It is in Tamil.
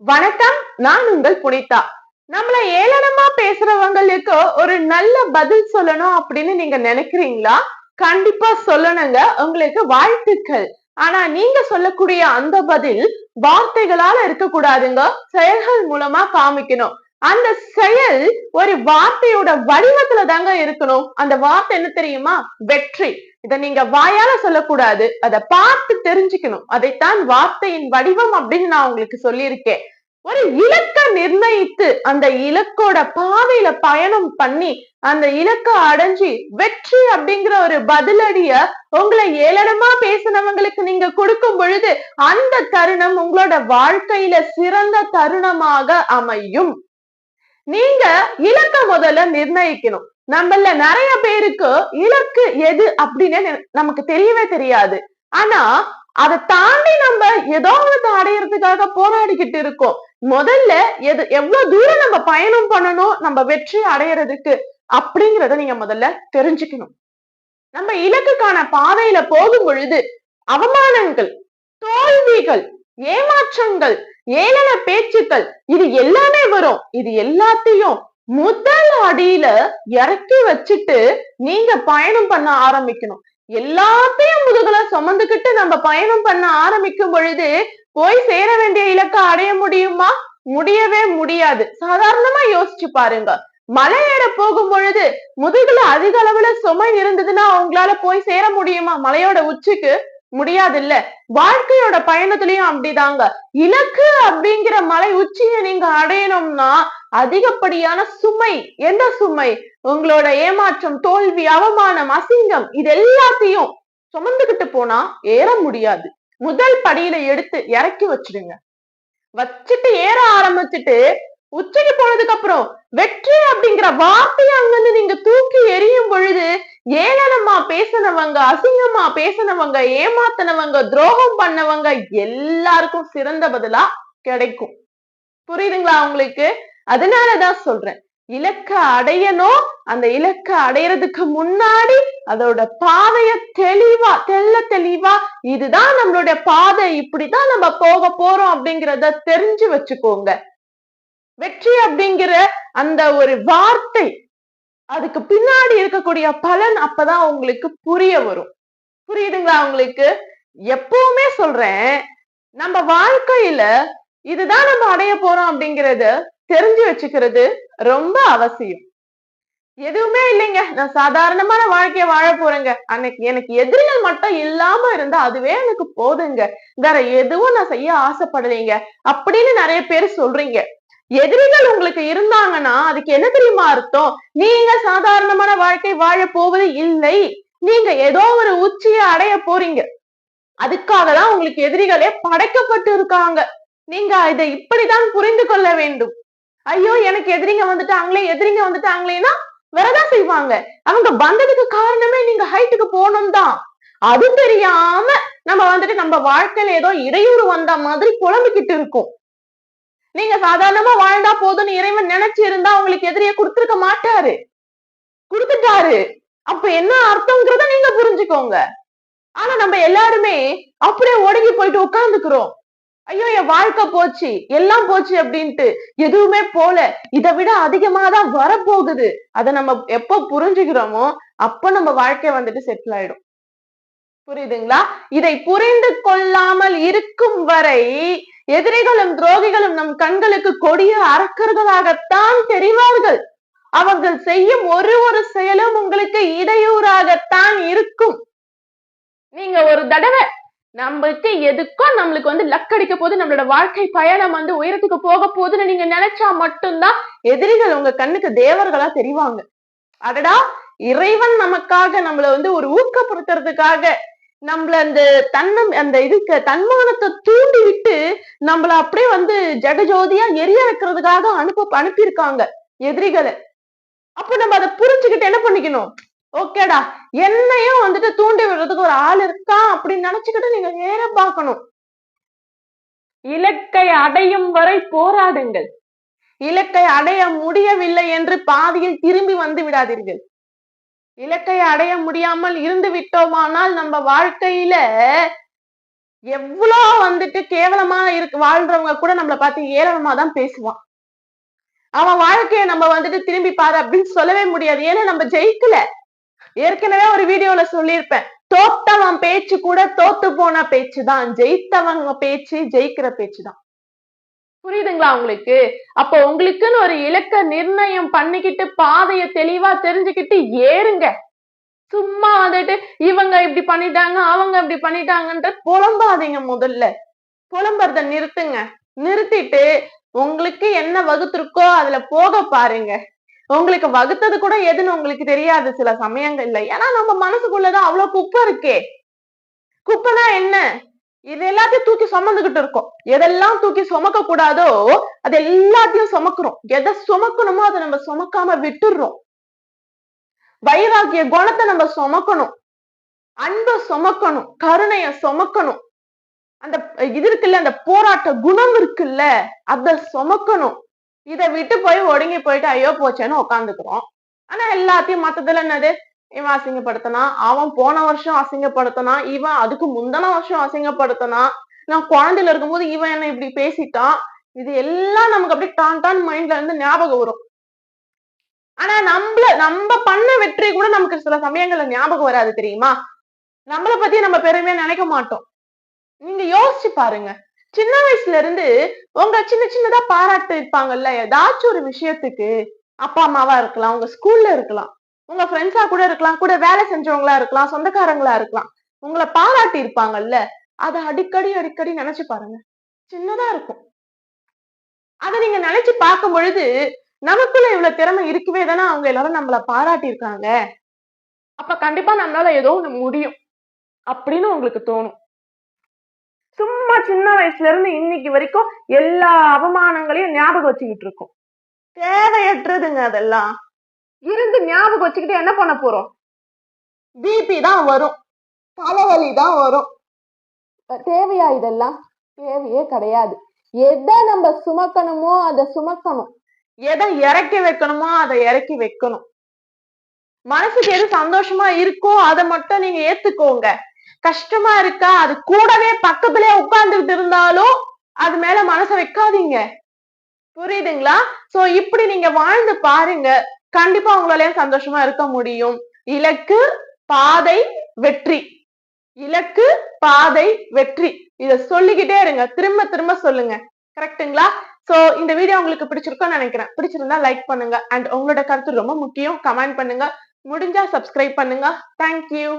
வணக்கம் நான் உங்கள் புனிதா. நம்மள ஏளனமா பேசுறவங்களுக்கு ஒரு நல்ல பதில் சொல்லணும் அப்படின்னு நீங்க நினைக்கிறீங்களா? கண்டிப்பா சொல்லணுங்க. உங்களுக்கு வாழ்த்துக்கள். ஆனா நீங்க சொல்லக்கூடிய அந்த பதில் வார்த்தைகளால இருக்கக்கூடாதுங்க. செயல்கள் மூலமா காமிக்கணும். அந்த செயல் ஒரு வார்த்தையோட வடிவத்துல தாங்க இருக்கணும். அந்த வார்த்தை என்ன தெரியுமா? வெற்றி. இத நீங்க வாயால சொல்லக்கூடாது. அதை பார்த்து தெரிஞ்சுக்கணும். அதைத்தான் வார்த்தையின் வடிவம் அப்படின்னு நான் உங்களுக்கு சொல்லியிருக்கேன். ஒரு இலக்க நிர்ணயித்து அந்த இலக்கோட பாதையில பயணம் பண்ணி அந்த இலக்க அடைஞ்சி வெற்றி அப்படிங்கிற ஒரு பதிலடிய உங்களை ஏளனமா பேசினவங்களுக்கு நீங்க கொடுக்கும் பொழுது அந்த தருணம் உங்களோட வாழ்க்கையில சிறந்த தருணமாக அமையும். நீங்க இலக்க முதல்ல நிர்ணயிக்கணும். நம்மள நிறைய பேருக்கு இலக்கு எது அப்படின்னு நமக்கு தெரியவே தெரியாது. ஆனா அதை தாண்டி நம்ம ஏதோ ஒன்று அடையறதுக்காக போராடிக்கிட்டு இருக்கோம். முதல்ல எது எவ்வளவு தூரம் நம்ம பயணம் பண்ணணும் நம்ம வெற்றி அடையறதுக்கு அப்படிங்கிறத நீங்க முதல்ல தெரிஞ்சுக்கணும். நம்ம இலக்குக்கான பாதையில போகும் பொழுது அவமானங்கள் தோல்விகள் ஏமாற்றங்கள் ஏளன பேச்சுக்கள் இது எல்லாமே வரும். இது எல்லாத்தையும் முதல் அடியில இறக்கி வச்சுட்டு நீங்க பயணம் பண்ண ஆரம்பிக்கணும். எல்லாத்தையும் முதுகுல சுமந்துக்கிட்டு நம்ம பயணம் பண்ண ஆரம்பிக்கும் பொழுது போய் சேர வேண்டிய இலக்கை அடைய முடியுமா? முடியவே முடியாது. சாதாரணமா யோசிச்சு பாருங்க. மலை ஏற போகும் பொழுது முதுகுல அதிக அளவுல சுமை இருந்ததுன்னா அவங்களால போய் சேர முடியுமா? மலையோட உச்சிக்கு முடியாது இல்ல வாழ்க்கையோட பயணத்திலயும் அப்படிதாங்க. இலக்கு அப்படிங்கிற மலை உச்சியை நீங்க அடையணும்னா அதிகப்படியான சுமை. எந்த சுமை? உங்களோட ஏமாற்றம் தோல்வி அவமானம் அசிங்கம் இது எல்லாத்தையும் சுமந்துகிட்டு போனா ஏற முடியாது. முதல் படியில எடுத்து இறக்கி வச்சிடுங்க. வச்சுட்டு ஏற ஆரம்பிச்சுட்டு உச்சிக்கு போனதுக்கு அப்புறம் வெற்றி அப்படிங்கிற வார்த்தையை அங்கிருந்து நீங்க தூக்கி எரியும் பொழுது ஏளனமா பேசினவங்க அசிங்கமா பேசினவங்க ஏமாத்தினவங்க துரோகம் பண்ணவங்க எல்லாருக்கும் சிறந்த பதிலா கிடைக்கும். புரியுதுங்களா உங்களுக்கு? அதனாலதான் சொல்றேன். இலக்க அடையணும். அந்த இலக்க அடையறதுக்கு முன்னாடி அதோட பாதைய தெளிவா தெள்ள தெளிவா இதுதான் நம்மளுடைய பாதை இப்படிதான் நம்ம போக போறோம் அப்படிங்கிறத தெரிஞ்சு வச்சுக்கோங்க. வெற்றி அப்படிங்கிற அந்த ஒரு வார்த்தை அதுக்கு பின்னாடி இருக்கக்கூடிய பலன் அப்பதான் உங்களுக்கு புரிய வரும். புரியுதுங்களா உங்களுக்கு? எப்பவுமே சொல்றேன் நம்ம வாழ்க்கையில இதுதான் நம்ம அடைய போறோம் அப்படிங்கறது தெரிஞ்சு வச்சுக்கிறது ரொம்ப அவசியம். எதுவுமே இல்லைங்க. நான் சாதாரணமான வாழ்க்கைய வாழ போறேங்க. அன்னைக்கு எனக்கு எதிரிகள் மட்டும் இல்லாம இருந்தா அதுவே எனக்கு போதுங்க. வேற எதுவும் நான் செய்ய ஆசைப்படலைங்க. அப்படின்னு நிறைய பேர் சொல்றீங்க. எதிரிகள் உங்களுக்கு இருந்தாங்கன்னா அதுக்கு என்ன தெரியுமா அர்த்தம்? நீங்க சாதாரணமான வாழ்க்கை வாழ போவது இல்லை. நீங்க ஏதோ ஒரு உச்சியை அடைய போறீங்க. அதுக்காக தான் உங்களுக்கு எதிரிகளே படைக்கப்பட்டு இருக்காங்க நீங்க இதை இப்படிதான் புரிந்து கொள்ள வேண்டும். ஐயோ எனக்கு எதிரிங்க வந்துட்டாங்களே எதிரிங்க வந்துட்டாங்களேன்னா வரதான் செய்வாங்க. அவங்க வந்ததுக்கு காரணமே நீங்க ஹைட்டுக்கு போகணும் தான் அது தெரியாம நம்ம வந்துட்டு நம்ம வாழ்க்கையில ஏதோ இடையூறு வந்த மாதிரி குழம்பிக்கிட்டு இருக்கும். நீங்க சாதாரணமா வாழ்ந்தா போதும்னு இறைவன் நினைச்சு இருந்தா உங்களுக்கு எதிரிய கொடுத்துருக்க மாட்டாரு. கொடுத்துட்டாரு. அப்ப என்ன அர்த்தங்கிறத நீங்க புரிஞ்சுக்கோங்க. ஆனா நம்ம எல்லாருமே அப்படியே ஒடுங்கி போயிட்டு உட்கார்ந்துக்கிறோம். ஐயோ என் வாழ்க்கை போச்சு. எல்லாம் போச்சு அப்படின்ட்டு எதுவுமே போல. இதை விட அதிகமா தான் வரப்போகுது. அதை நம்ம எப்ப புரிஞ்சுக்கிறோமோ அப்ப நம்ம வாழ்க்கை வந்துட்டு செட்டில் ஆயிடும். புரியுதுங்களா? இதை புரிந்து கொள்ளாமல் இருக்கும் வரை எதிரிகளும் துரோகிகளும் நம் கண்களுக்கு கொடிய அரக்கர்களாகத்தான் தெரிவார்கள். அவர்கள் செய்யும் ஒரு ஒரு செயலும் உங்களுக்கு இடையூறாகத்தான் இருக்கும். நீங்க ஒரு தடவை நம்மளுக்கு எதுக்கும் நம்மளுக்கு வந்து லக் அடிக்க போது நம்மளோட வாழ்க்கை பயணம் வந்து உயரத்துக்கு போக போகுதுன்னு நீங்க நினைச்சா மட்டும்தான் எதிரிகள் உங்க கண்ணுக்கு தேவர்களா தெரிவாங்க. அடடா! இறைவன் நமக்காக நம்மள வந்து ஒரு ஊக்கப்படுத்துறதுக்காக நம்மள அந்த தன்னம் அந்த இதுக்கு தன்மானத்தை தூண்டி விட்டு நம்மள அப்படியே வந்து ஜெகஜோதியா எரிய வைக்கிறதுக்காக அனுப்ப அனுப்பியிருக்காங்க எதிரிகளை. அப்ப நம்ம அதை புரிஞ்சுக்கிட்டு என்ன பண்ணிக்கணும்? ஓகேடா என்னையும் வந்துட்டு தூண்டி விடுறதுக்கு ஒரு ஆள் இருக்கான் அப்படின்னு நினைச்சுக்கிட்டு நீங்க நேர பார்க்கணும். இலக்கை அடையும் வரை போராடுங்கள். இலக்கை அடைய முடியவில்லை என்று பாதியில் திரும்பி வந்து விடாதீர்கள். இலக்கை அடைய முடியாமல் இருந்து விட்டோமானால் நம்ம வாழ்க்கையில எவ்வளவு வந்துட்டு கேவலமா இருக்கு வாழ்றவங்க கூட நம்மள பார்த்து ஏளனமா தான் பேசுவான். அவன் வாழ்க்கைய நம்ம வந்துட்டு திரும்பி பாரு அப்படின்னு சொல்லவே முடியாது. ஏன்னா நம்ம ஜெயிக்கல. ஏற்கனவே ஒரு வீடியோல சொல்லியிருப்பேன். தோத்தவன் பேச்சு கூட தோத்து போன பேச்சு தான். ஜெயித்தவங்க பேச்சு ஜெயிக்கிற பேச்சு தான். புரியுதுங்களா உங்களுக்கு? அப்போ உங்களுக்குன்னு ஒரு இலக்க நிர்ணயம் பண்ணிக்கிட்டு பாதைய தெளிவா தெரிஞ்சுக்கிட்டு ஏறுங்க. சும்மா வந்துட்டு இவங்க இப்படி பண்ணிட்டாங்க அவங்க இப்படி பண்ணிட்டாங்கன்ற புலம்பாதீங்க முதல்ல. புலம்புறத நிறுத்துங்க. நிறுத்திட்டு உங்களுக்கு என்ன வகுத்திருக்கோ அதுல போக பாருங்க. உங்களுக்கு வகுத்தது கூட எதுன்னு உங்களுக்கு தெரியாது சில சமயங்கள்ல. ஏன்னா நம்ம மனசுக்குள்ளதான் அவ்வளவு குப்பை இருக்கே. குப்பைனா என்ன? இது எல்லாத்தையும் தூக்கி சுமந்துகிட்டு இருக்கோம். எதெல்லாம் தூக்கி சுமக்க கூடாதோ அது எல்லாத்தையும் சுமக்குறோம். எதை சுமக்கணுமோ அதை நம்ம சுமக்காம விட்டுடுறோம் வைராகிய குணத்தை நம்ம சுமக்கணும். அன்பை சுமக்கணும். கருணைய சுமக்கணும். அந்த இது இருக்குல்ல அந்த போராட்ட குணம் இருக்குல்ல அத சுமக்கணும். இதை விட்டு போய் ஒடுங்கி போயிட்டு ஐயோ போச்சேன்னு உட்காந்துக்கிறோம் ஆனா எல்லாத்தையும் மத்ததுல என்னது? இவன் அசிங்கப்படுத்தினா அவன் போன வருஷம் அசிங்கப்படுத்தனா இவன் அதுக்கு முந்தின வருஷம் அசிங்கப்படுத்தினான் நான் குழந்தையில இருக்கும்போது இவன் என்ன இப்படி பேசிட்டான். இது எல்லாம் நமக்கு அப்படியே டான் டான் மைண்ட்ல இருந்து ஞாபகம் வரும். ஆனா நம்மள நம்ம பண்ண வெற்றி கூட நமக்கு சில சமயங்கள்ல ஞாபகம் வராது தெரியுமா? நம்மள பத்தி நம்ம பெருமையா நினைக்க மாட்டோம். நீங்க யோசிச்சு பாருங்க. சின்ன வயசுல இருந்து உங்க சின்ன சின்னதா பாராட்டு இருப்பாங்கல்ல? ஏதாச்சும் ஒரு விஷயத்துக்கு அப்பா அம்மாவா இருக்கலாம் உங்க ஸ்கூல்ல இருக்கலாம் உங்க ஃப்ரெண்ட்ஸா கூட இருக்கலாம் கூட வேலை செஞ்சவங்களா இருக்கலாம் சொந்தக்காரங்களா இருக்கலாம் உங்களை பாராட்டி இருப்பாங்கல்ல? அதை அடிக்கடி அடிக்கடி நினைச்சு பாருங்க. சின்னதா இருக்கும். அதை நீங்க நினைச்சு பார்க்கும் பொழுது நமக்குள்ள இவ்வளவு திறமை இருக்கவே தானே அவங்க எல்லாரும் நம்மள பாராட்டி இருக்காங்க? அப்ப கண்டிப்பா நம்மளால ஏதோ ஒண்ணு முடியும். அப்படின்னு உங்களுக்கு தோணும். சும்மா சின்ன வயசுல இருந்து இன்னைக்கு வரைக்கும் எல்லா அவமானங்களையும் ஞாபகம் வச்சுக்கிட்டு இருக்கோம். தேவையற்றதுங்க அதெல்லாம். இருந்து ஞாபகம் வச்சுக்கிட்டு என்ன பண்ண போறோம்? பிபி தான் வரும். தலைவலி தான் வரும். தேவையா இதெல்லாம்? தேவையே கிடையாது. எதை நம்ம சுமக்கணுமோ அதை சுமக்கணும். எதை இறக்கி வைக்கணுமோ அதை இறக்கி வைக்கணும். மனசுக்கு எது சந்தோஷமா இருக்கோ அதை மட்டும் நீங்க ஏத்துக்கோங்க. கஷ்டமா இருக்கா? அது கூடவே பக்கத்திலே உட்கார்ந்துகிட்டு இருந்தாலும் அது மேல மனச வைக்காதீங்க. புரியுதுங்களா? சோ இப்படி நீங்க வாழ்ந்து பாருங்க. கண்டிப்பா உங்களாலயும் சந்தோஷமா இருக்க முடியும். இலக்கு பாதை வெற்றி. இலக்கு பாதை வெற்றி. இத சொல்லிக்கிட்டே இருங்க. திரும்ப திரும்ப சொல்லுங்க. கரெக்டுங்களா? சோ இந்த வீடியோ உங்களுக்கு பிடிச்சிருக்கும்னு நினைக்கிறேன். பிடிச்சிருந்தா லைக் பண்ணுங்க. அண்ட் உங்களோட கருத்து ரொம்ப முக்கியம். கமெண்ட் பண்ணுங்க. முடிஞ்சா சப்ஸ்கிரைப் பண்ணுங்க. தேங்க்யூ